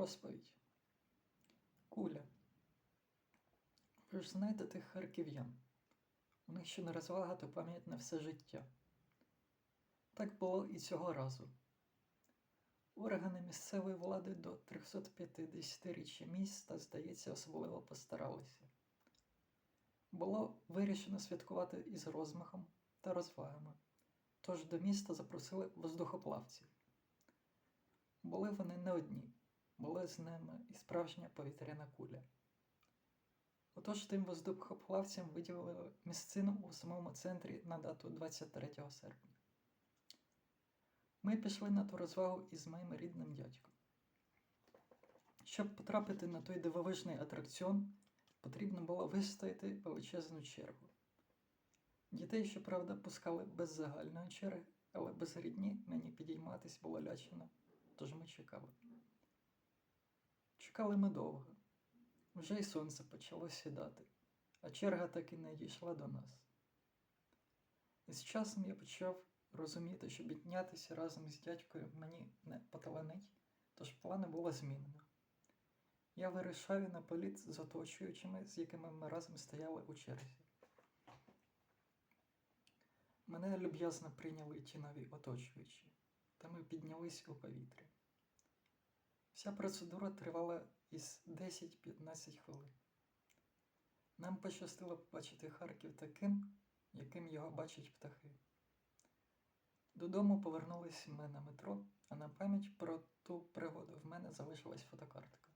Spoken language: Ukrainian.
Розповідь. Куля. Ви ж знаєте тих харків'ян. У них ще не розвага, то пам'ять на все життя. Так було і цього разу. Органи місцевої влади до 350-річчя міста, здається, особливо постаралися. Було вирішено святкувати із розмахом та розвагами, тож до міста запросили воздухоплавців. Були вони не одні, були з ними і справжня повітряна куля. Отож тим воздухоплавцям виділили місцину у самому центрі на дату 23 серпня. Ми пішли на ту розвагу із моїм рідним дядьком. Щоб потрапити на той дивовижний атракціон, потрібно було вистояти величезну чергу. Дітей, щоправда, пускали без загальної черги, але без мені підійматись було лячено, тож ми чекали. Чекали ми довго. Вже й сонце почало сідати, а черга так і не дійшла до нас. І з часом я почав розуміти, що піднятися разом з дядькою мені не поталанить, тож плани було змінено. Я вирішаю на політ з оточуючими, з якими ми разом стояли у черзі. Мене люб'язно прийняли ті нові оточуючі, та ми піднялись у повітря. Вся процедура тривала із 10-15 хвилин. Нам пощастило побачити Харків таким, яким його бачать птахи. Додому повернулись ми на метро, а на пам'ять про ту пригоду в мене залишилась фотокартка.